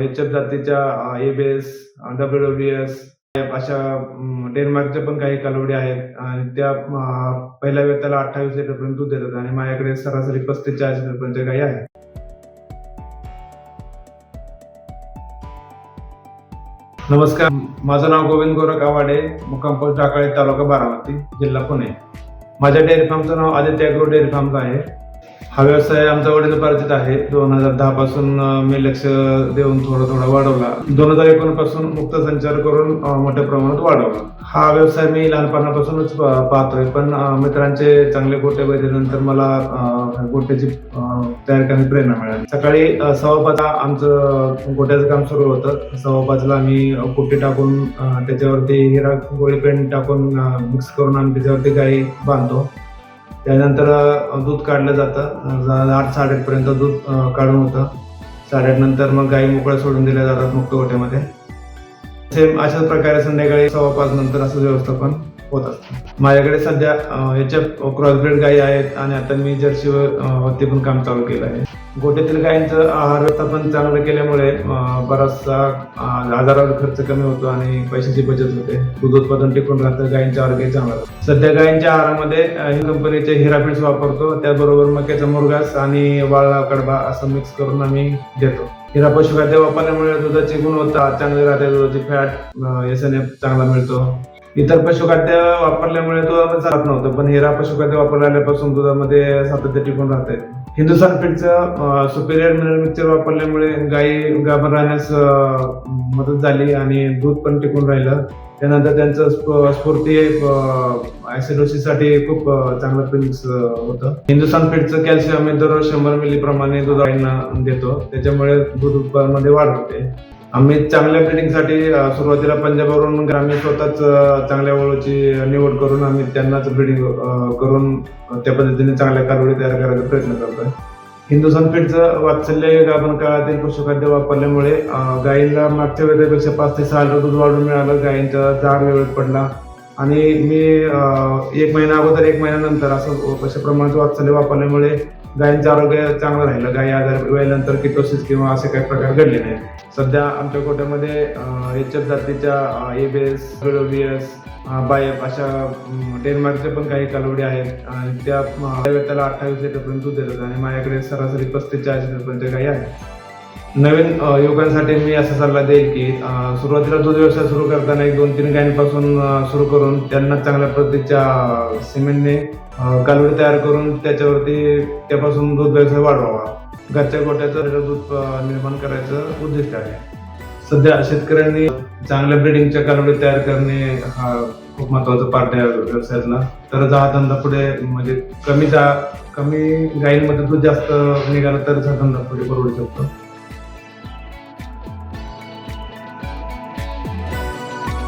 H F जातीच्या ABS W W S अशा डेनमार्कच्या डेन्मार्कच्या पण काही कालवडी आहेत. आणि त्या पहिल्या वेताला अठ्ठावीस लिटरपर्यंत दूध देतात आणि माझ्याकडे सरासरी पस्तीस चाळीस लिटरपर्यंत काही आहेत नमस्कार. माझं नाव गोविंद गोरख आवाडे मुक्काम पोस्ट टाकाळे तालुका बारामती जिल्हा पुणे. माझ्या डेअरी फार्मचं नाव आदित्य अॅग्रो डेअरी फार्म आहे. हा व्यवसाय आमचा वडील परिचित आहे. दोन हजार दहा पासून मी लक्ष देऊन थोडा थोडा वाढवला. दोन हजार एकोणपासून मुक्त संचार करून मोठ्या प्रमाणात वाढवला. हा व्यवसाय मी लहानपणापासूनच पाहतोय. पण मित्रांचे चांगले गोटे बघितल्यानंतर मला गोट्याची तयार करण्याची प्रेरणा मिळाली. सकाळी सव्वा पाचला आमचं गोट्याचं काम सुरू होतं. सव्वा पाचला आम्ही कुट्टी टाकून त्याच्यावरती हिरा गोळी पेंट टाकून मिक्स करून आम्ही त्याच्यावरती गाई बांधतो. त्यानंतर दूध काढलं जातं. आठ साडेआठपर्यंत दूध काढून होतं. साडेआठ नंतर मग गाई मोकळ्या सोडून दिल्या जातात मुक्त गोट्यामध्ये सेम अशाच प्रकारे संध्याकाळी सव्वा पाच नंतर असं व्यवस्थापन होत असतं. माझ्याकडे सध्या याच्या क्रॉसब्रेड गाई आहेत आणि आता मी जर्सी वरती पण काम चालू केलं आहे. गोट्यातील गायींचं आहार व्यवस्थापन चांगलं केल्यामुळे बराचसा आजारावर खर्च कमी होतो आणि पैशाची बचत होते. दूध उत्पादन टिकून राहतं गायींचं आरोग्य चांगलं सध्या गायींच्या आहारामध्ये कंपनीचे हिराफिड्स वापरतो. त्याबरोबर मक्याचा मुरगास आणि वाळा कडबा असं मिक्स करून आम्ही देतो हिरा पशुखाद्य वापरल्यामुळे दुधाची गुणवत्ता चांगली राहते दुधाची फॅट एस एन एफ चांगला मिळतो. इतर पशुखाद्य वापरल्यामुळे दुधामध्ये जात नव्हतं पण हिरा पशुखाद्य वापरल्यापासून दुधामध्ये सातत्य टिकून राहते. हिंदुस्थान फीडचं सुपेरियर मिनरल मिक्सचर वापरल्यामुळे गायी गाभण राहण्यास मदत झाली आणि दूध पण टिकून राहिलं. त्यानंतर त्यांचं स्फूर्ती स्फूर्ती साठी खूप चांगलं प्रिमिक्स होतं. हिंदुस्थान फीडचं कॅल्शियम आम्ही दररोज शंभर मिली प्रमाणे दूध देतो. त्याच्यामुळे दूध उत्पादनामध्ये वाढ होते. आम्ही चांगल्या ब्रिडिंगसाठी सुरुवातीला पंजाबवरून आम्ही स्वतःच चांगल्या वळूची निवड करून आम्ही त्यांनाच ब्रिडिंग करून त्या पद्धतीने चांगल्या कारवडी तयार करायचा प्रयत्न करतोय. हिंदुस्थान फीडचं वात्सल्य गाभण काळातील पशुखाद्य वापरल्यामुळे अं, गायीला मागच्या वेळेपेक्षा पाच ते सहा लिटर दूध वाढून मिळालं गायींचा जाड वेळ पडला. आणि मी एक महिना अगोदर एक महिन्यानंतर असं अशा प्रमाणात वात्सल्य वापरल्यामुळे गायींचं आरोग्य चांगलं राहिलं. गायी आजार व्हायनंतर किटोसिस किंवा असे काही प्रकार घडले नाही सध्या आमच्या कोट्यामध्ये एच एफ जातीच्या एबीएस एस बायफ अशा अं, पण काही कालवडी आहेत. आणि त्या त्याला अठ्ठावीस लिटरपर्यंत दूध देतात. आणि माझ्याकडे सरासरी पस्तीस चाळीस लिटरपर्यंत गायी आहेत. नवीन युवकांसाठी मी असा सल्ला देईल की सुरुवातीला दूध व्यवसाय सुरू करताना एक दोन तीन गायींपासून सुरू करून त्यांना चांगल्या पद्धतीच्या सिमेंटने कालवडी तयार करून त्याच्यावरती त्यापासून दूध व्यवसाय वाढवावा. घरच्या गोट्याचं दूध निर्माण करायचं उद्दिष्ट आहे. सध्या शेतकऱ्यांनी चांगल्या ब्रिडिंगच्या कालवडी तयार करणे हा खूप महत्त्वाचा पार्ट आहे व्यवसायातला. तर हा धंदा पुढे म्हणजे कमी जा कमी गायींमध्ये दूध जास्त निघालं तरच हा धंदा पुढे परवडू शकतो.